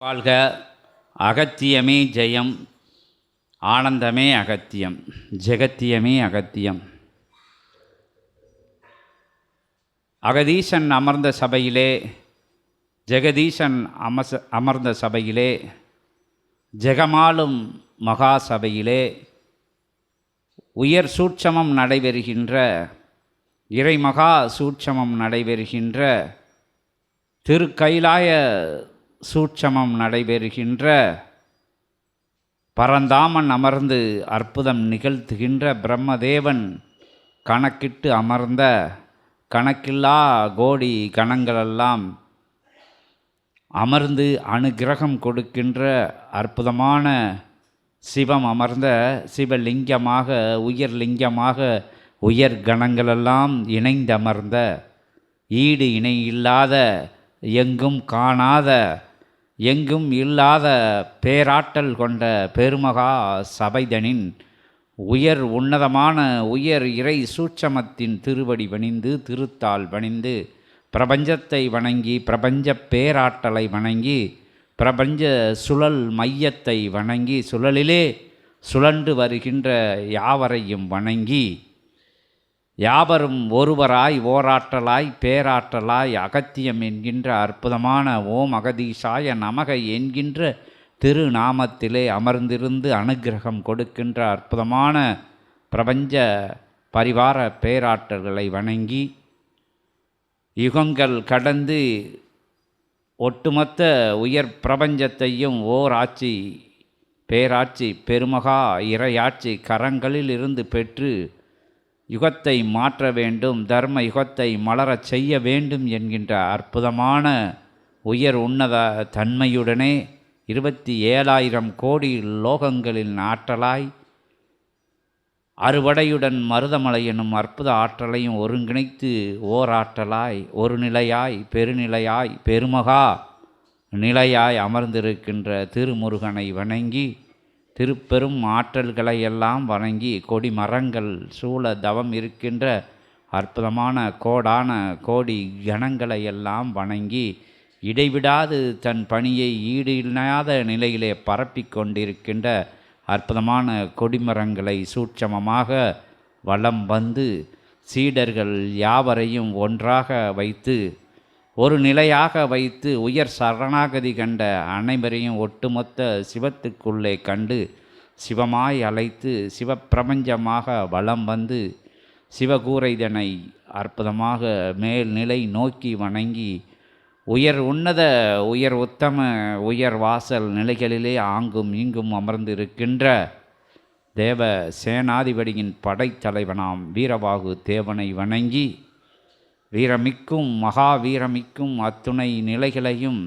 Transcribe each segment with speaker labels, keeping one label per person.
Speaker 1: வாழ்க அகத்தியமே ஜெயம் ஆனந்தமே அகத்தியம் ஜெகத்தியமே அகத்தியம். அகதீசன் அமர்ந்த சபையிலே ஜெகதீசன் அமச அமர்ந்த சபையிலே ஜெகமாலும் மகா சபையிலே உயர் சூட்சமம் நடைபெறுகின்ற இறைமகா சூட்சமம் நடைபெறுகின்ற திருக்கைலாய சூட்சமம் நடைபெறுகின்ற பரந்தாமன் அமர்ந்து அற்புதம் நிகழ்த்துகின்ற பிரம்மதேவன் கணக்கிட்டு அமர்ந்த கணக்கில்லா கோடி கணங்களெல்லாம் அமர்ந்து அனுகிரகம் கொடுக்கின்ற அற்புதமான சிவம் அமர்ந்த சிவலிங்கமாக உயர் லிங்கமாக உயர் கணங்களெல்லாம் இணைந்தமர்ந்த ஈடு இணை இல்லாத எங்கும் காணாத எங்கும் இல்லாத பேராற்றல் கொண்ட பெருமகா சபைதனின் உயர் உன்னதமான உயர் இறை சூட்சமத்தின் திருவடி பணிந்து திருத்தால் பணிந்து பிரபஞ்சத்தை வணங்கி பிரபஞ்ச பேராற்றலை வணங்கி பிரபஞ்ச சுழல் மையத்தை வணங்கி சுழலிலே சுழன்று வருகின்ற யாவரையும் வணங்கி யாவரும் ஒருவராய் ஓராற்றலாய் பேராற்றலாய் அகத்தியம் என்கின்ற அற்புதமான ஓம் அகதீஷாய நமக என்கின்ற திருநாமத்திலே அமர்ந்திருந்து அனுக்கிரகம் கொடுக்கின்ற அற்புதமான பிரபஞ்ச பரிவார பேராற்றல்களை வணங்கி யுகங்கள் கடந்து ஒட்டுமொத்த உயர் பிரபஞ்சத்தையும் ஓர் ஆட்சி பேராட்சி பெருமகா இறையாட்சி கரங்களில் இருந்து பெற்று யுகத்தை மாற்ற வேண்டும் தர்ம யுகத்தை மலரச் செய்ய வேண்டும் என்கின்ற அற்புதமான உயர் உன்னத தன்மையுடனே இருபத்தி ஏழாயிரம் கோடி லோகங்களின் ஆற்றலாய் அறுவடையுடன் மருதமலை எனும் அற்புத ஆற்றலையும் ஒருங்கிணைத்து ஓராற்றலாய் ஒரு நிலையாய் பெருநிலையாய் பெருமகா நிலையாய் அமர்ந்திருக்கின்ற திருமுருகனை வணங்கி திருப்பெரும் ஆற்றல்களை எல்லாம் வணங்கி கொடி மரங்கள் சூழ தவம் இருக்கின்ற அற்புதமான கோடான கோடி கணங்களை எல்லாம் வணங்கி இடைவிடாது தன் பணியை ஈடு இல்லாத நிலையிலே பரப்பி கொண்டிருக்கின்ற அற்புதமான கொடிமரங்களை சூட்சமமாக வலம் வந்து சீடர்கள் யாவரையும் ஒன்றாக வைத்து ஒரு நிலையாக வைத்து உயர் சரணாகதி கண்ட அனைவரையும் ஒட்டுமொத்த சிவத்துக்குள்ளே கண்டு சிவமாய் அழைத்து சிவப்பிரபஞ்சமாக வலம் வந்து சிவகூரைதனை அற்புதமாக மேல்நிலை நோக்கி வணங்கி உயர் உன்னத உயர் உத்தம உயர் வாசல் நிலைகளிலே ஆங்கும் இங்கும் அமர்ந்து இருக்கின்ற தேவ சேனாதிபதியின் படைத்தலைவனாம் வீரபாகு தேவனை வணங்கி வீரமிக்கும் மகாவீரமிக்கும் அத்துணை நிலைகளையும்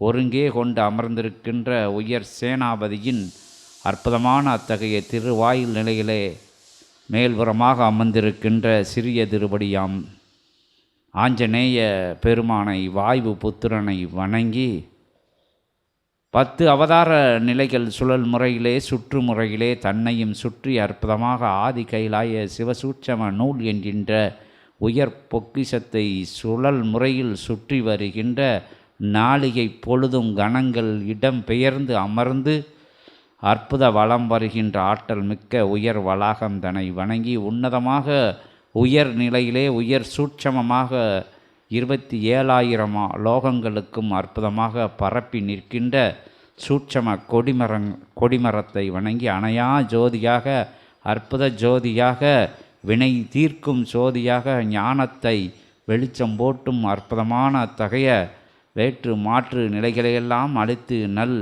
Speaker 1: ஒருங்கே கொண்டு அமர்ந்திருக்கின்ற உயர் சேனாபதியின் அற்புதமான அத்தகைய திருவாயில் நிலையிலே மேல்புறமாக அமர்ந்திருக்கின்ற சிறிய திருபடியாம் ஆஞ்சநேய பெருமானை வாய்வு புத்திரனை வணங்கி பத்து அவதார நிலைகள் சுழல் முறையிலே சுற்று முறையிலே தன்னையும் சுற்றி அற்புதமாக ஆதி கைலாய சிவசூட்சம நூல் என்கின்ற உயர் பொக்கிஷத்தை சுழல் முறையில் சுற்றி வருகின்ற நாளிகை பொழுதும் கணங்கள் இடம் பெயர்ந்து அமர்ந்து அற்புத வளம் வருகின்ற ஆற்றல் மிக்க உயர் வளாகம் தன்னை வணங்கி உன்னதமாக உயர் நிலையிலே உயர் சூட்சமமாக இருபத்தி ஏழாயிரம் லோகங்களுக்கும் அற்புதமாக பரப்பி நிற்கின்ற சூட்சம கொடிமரங் கொடிமரத்தை வணங்கி அணையா ஜோதியாக அற்புத ஜோதியாக வினை தீர்க்கும் ஜோதியாக ஞானத்தை வெளிச்சம் போட்டும் அற்புதமான அத்தகைய வேற்று மாற்று நிலைகளையெல்லாம் அழித்து நல்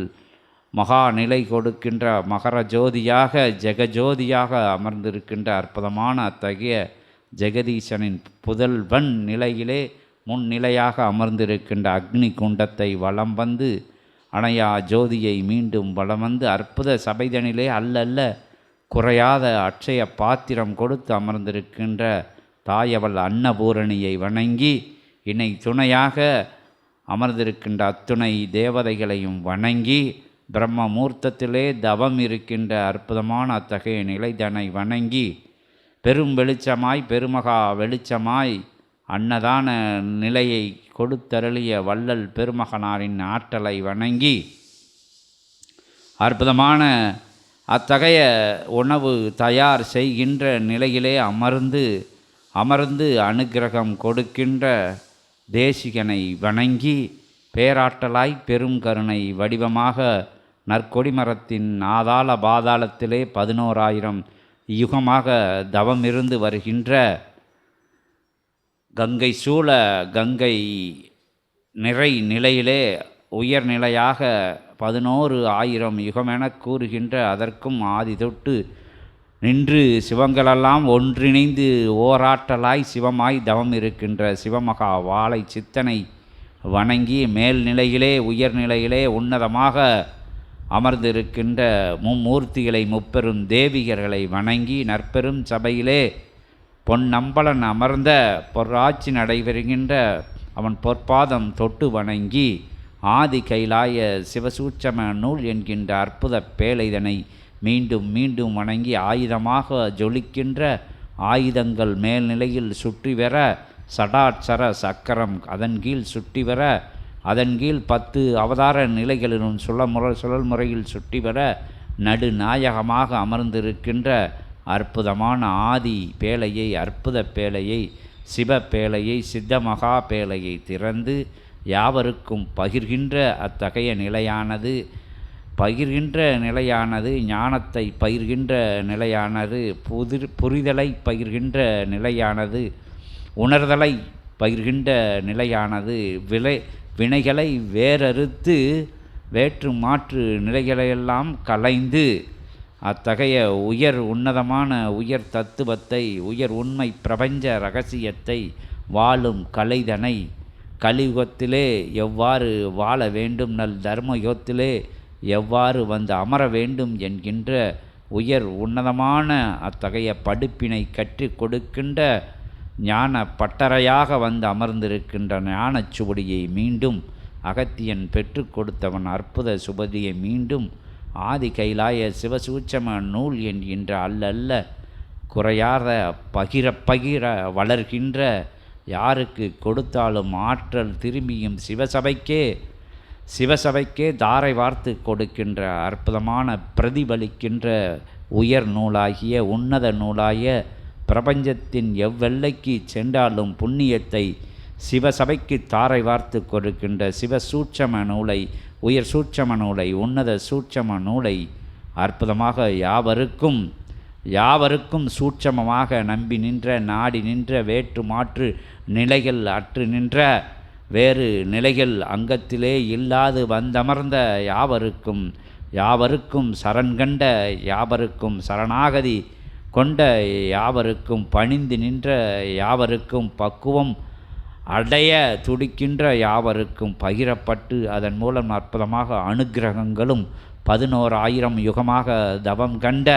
Speaker 1: மகா நிலை கொடுக்கின்ற மகர ஜோதியாக ஜெகஜோதியாக அமர்ந்திருக்கின்ற அற்புதமான அத்தகைய ஜெகதீசனின் புதல்வன் நிலையிலே முன்னிலையாக அமர்ந்திருக்கின்ற அக்னி குண்டத்தை வலம் வந்து அணையா ஜோதியை மீண்டும் வலம் வந்து அற்புத சபைதனிலே அல்லல்ல குறையாத அட்சய பாத்திரம் கொடுத்து அமர்ந்திருக்கின்ற தாயவள் அன்னபூரணியை வணங்கி இணை துணையாக அமர்ந்திருக்கின்ற அத்துணை தேவதைகளையும் வணங்கி பிரம்ம மூர்த்தத்திலே தவம் இருக்கின்ற அற்புதமான அத்தகைய நிலைதனை வணங்கி பெரும் வெளிச்சமாய் பெருமகா வெளிச்சமாய் அன்னதான நிலையை கொடுத்தருளிய வள்ளல் பெருமகனாரின் ஆற்றலை வணங்கி அற்புதமான அத்தகைய உணவு தயார் செய்கின்ற நிலையிலே அமர்ந்து அமர்ந்து அனுக்கிரகம் கொடுக்கின்ற தேசிகனை வணங்கி பேராற்றலாய் பெரும் கருணை வடிவமாக நற்கொடி மரத்தின் ஆதாள பாதாளத்திலே பதினோராயிரம் யுகமாக தவமிருந்து வருகின்ற கங்கை சூழ கங்கை நிறை நிலையிலே உயர்நிலையாக பதினோரு ஆயிரம் யுகமெனக் கூறுகின்ற அதற்கும் ஆதி தொட்டு நின்று சிவங்களெல்லாம் ஒன்றிணைந்து ஓராட்டலாய் சிவமாய் தவம் இருக்கின்ற சிவமகா வாழை சித்தனை வணங்கி மேல்நிலையிலே உயர்நிலையிலே உன்னதமாக அமர்ந்திருக்கின்ற மும்மூர்த்திகளை முப்பெரும் தேவிகர்களை வணங்கி நற்பெரும் சபையிலே பொன்னம்பலன் அமர்ந்த பொற்றாட்சி நடைபெறுகின்ற அவன் பொற்பாதம் தொட்டு வணங்கி ஆதி கைலாய சிவசூட்சம நூல் என்கின்ற அற்புத பேழைதனை மீண்டும் மீண்டும் வணங்கி ஆயுதமாக ஜொலிக்கின்ற ஆயுதங்கள் மேல்நிலையில் சுற்றி வர சடாட்சர சக்கரம் அதன் கீழ் சுற்றி வர அதன் கீழ் பத்து அவதார நிலைகளிலும் சுழமுறை சுழல் முறையில் சுற்றி வர நடுநாயகமாக அமர்ந்திருக்கின்ற அற்புதமான ஆதி பேழையை அற்புத பேழையை சிவ பேழையை சித்த மகா பேழையை திறந்து யாவருக்கும் பகிர்கின்ற அத்தகைய நிலையானது. பகிர்கின்ற நிலையானது ஞானத்தை பகிர்கின்ற நிலையானது புதிர் புரிதலை பகிர்கின்ற நிலையானது உணர்தலை பகிர்கின்ற நிலையானது விலை வினைகளை வேறறுத்து வேற்று மாற்று நிலைகளையெல்லாம் கலைந்து அத்தகைய உயர் உன்னதமான உயர் தத்துவத்தை உயர் உண்மை பிரபஞ்ச ரகசியத்தை வாழும் கலைதனை கலியுகத்திலே எவ்வாறு வாழ வேண்டும் நல் தர்மயுகத்திலே எவ்வாறு வந்து அமர வேண்டும் என்கின்ற உயர் உன்னதமான அத்தகைய படிப்பினை கற்றுக் கொடுக்கின்ற ஞான பட்டறையாக வந்து அமர்ந்திருக்கின்ற ஞானச் சுவடியை மீண்டும் அகத்தியன் பெற்று கொடுத்தவன் அற்புத சுபதியை மீண்டும் ஆதி கைலாய சிவசூச்சம நூல் என்கின்ற அல்லல்ல குறையாத பகிர பகிர வளர்கின்ற யாருக்கு கொடுத்தாலும் ஆற்றல் திரும்பியும் சிவசபைக்கே சிவசபைக்கே தாரை வார்த்து கொடுக்கின்ற அற்புதமான பிரதிபலிக்கின்ற உயர் நூலாகிய உன்னத நூலாகிய பிரபஞ்சத்தின் எவ்வெல்லைக்கு சென்றாலும் புண்ணியத்தை சிவசபைக்கு தாரை வார்த்து கொடுக்கின்ற சிவ சூட்சம நூலை உயர் சூட்சம நூலை உன்னத சூட்சம நூலை அற்புதமாக யாவருக்கும் யாவருக்கும் சூட்சமமாக நம்பி நின்ற நாடி நின்ற வேற்று மாற்று நிலைகள் அற்று நின்ற வேறு நிலைகள் அங்கத்திலே இல்லாது வந்தமர்ந்த யாவருக்கும் யாவருக்கும் சரண் கண்ட யாவருக்கும் சரணாகதி கொண்ட யாவருக்கும் பணிந்து நின்ற யாவருக்கும் பக்குவம் அடைய துடிக்கின்ற யாவருக்கும் பகிரப்பட்டு அதன் மூலம் அற்புதமாக அனுக்கிரகங்களும் பதினோராயிரம் யுகமாக தவம் கண்ட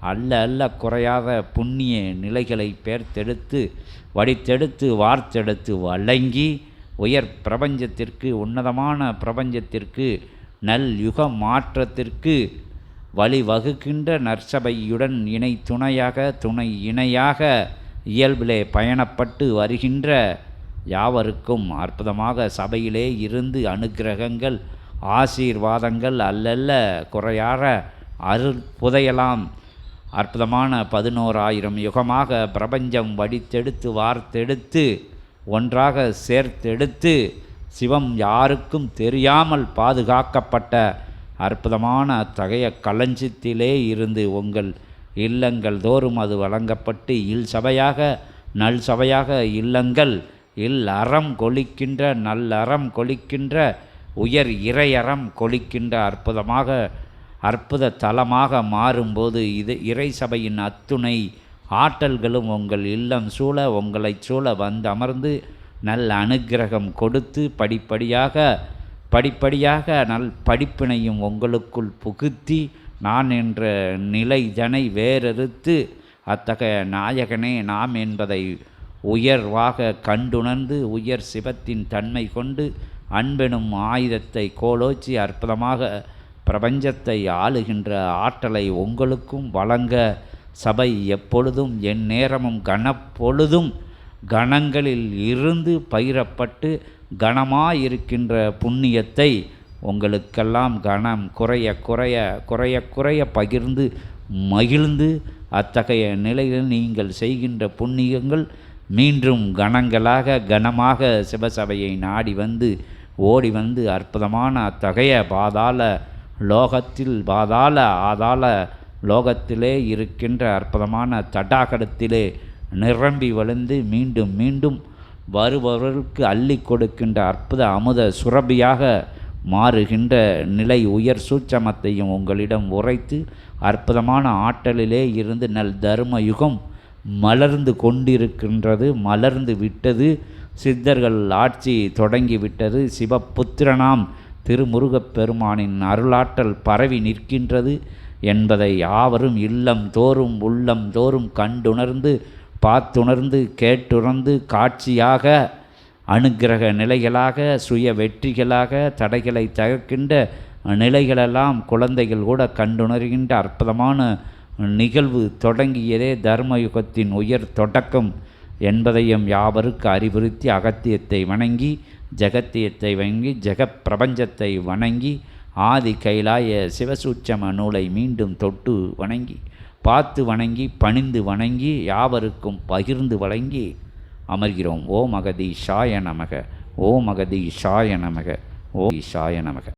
Speaker 1: அல்ல அல்ல குறையாத புண்ணிய நிலைகளை பேர்த்தெடுத்து வடித்தெடுத்து வார்த்தெடுத்து வழங்கி உயர் பிரபஞ்சத்திற்கு உன்னதமான பிரபஞ்சத்திற்கு நல் யுக மாற்றத்திற்கு வழிவகுக்கின்ற நற்சபையுடன் இணை துணையாக துணை இணையாக இயல்பிலே பயணப்பட்டு வருகின்ற யாவருக்கும் அற்புதமாக சபையிலே இருந்து அனுக்கிரகங்கள் ஆசீர்வாதங்கள் அல்லல்ல குறையாற அருள் புதையலாம். அற்புதமான பதினோராயிரம் யுகமாக பிரபஞ்சம் வடித்தெடுத்து வார்த்தெடுத்து ஒன்றாக சேர்த்தெடுத்து சிவம் யாருக்கும் தெரியாமல் பாதுகாக்கப்பட்ட அற்புதமான அத்தகைய களஞ்சித்திலே இருந்து உங்கள் இல்லங்கள் தோறும் அது வழங்கப்பட்டு இல் சபையாக நல் சபையாக இல்லங்கள் இல் அறம் கொளிக்கின்ற நல்லறம் கொளிக்கின்ற உயர் இறையறம் கொளிக்கின்ற அற்புதமாக அற்புத தலமாக மாறும்போது இது இறை சபையின் அத்துணை ஆற்றல்களும் உங்கள் இல்லம் சூழ உங்களைச் சூழ வந்து அமர்ந்து நல்ல அனுக்கிரகம் கொடுத்து படிப்படியாக படிப்படியாக நல் படிப்பினையும் உங்களுக்குள் புகுத்தி நான் என்ற நிலை தனை வேறறுத்து அத்தகைய நாயகனே நாம் என்பதை உயர்வாக கண்டுணர்ந்து உயர் சிவத்தின் தன்மை கொண்டு அன்பெனும் ஆயுதத்தை கோலோச்சி அற்புதமாக பிரபஞ்சத்தை ஆளுகின்ற ஆற்றலை உங்களுக்கும் வழங்க சபை எப்பொழுதும் என் நேரமும் கனப்பொழுதும் கணங்களில் இருந்து பயிரப்பட்டு கனமாயிருக்கின்ற புண்ணியத்தை உங்களுக்கெல்லாம் கணம் குறைய குறைய குறைய குறைய பகிர்ந்து மகிழ்ந்து அத்தகைய நிலையில் நீங்கள் செய்கின்ற புண்ணியங்கள் மீண்டும் கணங்களாக கனமாக சிவசபையை நாடி வந்து ஓடி வந்து அற்புதமான அத்தகைய பாதாள லோகத்தில் பாதாள ஆதாள லோகத்திலே இருக்கின்ற அற்புதமான தடாகடத்திலே நிரம்பி வழிந்து மீண்டும் மீண்டும் வருபவர்களுக்கு அள்ளி கொடுக்கின்ற அற்புத அமுத சுரபியாக மாறுகின்ற நிலை உயர் சூட்சமத்தையும் உங்களிடம் உரைத்து அற்புதமான ஆற்றலிலே இருந்து நல் தர்ம யுகம் மலர்ந்து கொண்டிருக்கின்றது மலர்ந்து விட்டது. சித்தர்கள் ஆட்சி தொடங்கி விட்டது. சிவபுத்திரனாம் திருமுருகப் பெருமானின் அருளாற்றல் பரவி நிற்கின்றது என்பதை யாவரும் இல்லம் தோறும் உள்ளம் தோறும் கண்டுணர்ந்து பார்த்துணர்ந்து கேட்டுணர்ந்து காட்சியாக அனுக்கிரக நிலைகளாக சுய வெற்றிகளாக தடைகளை தகர்க்கின்ற நிலைகளெல்லாம் குழந்தைகள் கூட கண்டுணர்கின்ற அற்புதமான நிகழ்வு தொடங்கியதே தர்மயுகத்தின் உயர் தொடக்கம். என்பதையும் யாவருக்கு அறிவுறுத்தி அகத்தியத்தை வணங்கி ஜெகத்தியத்தை வணங்கி ஜெகப் பிரபஞ்சத்தை வணங்கி ஆதி கைலாய சிவசூட்சம நூலை மீண்டும் தொட்டு வணங்கி பார்த்து வணங்கி பணிந்து வணங்கி யாவருக்கும் பகிர்ந்து வழங்கி அமர்கிறோம். ஓ மகதி ஷாய நமக. ஓ மகதி ஷாய நமக. ஓ ஷாய நமக.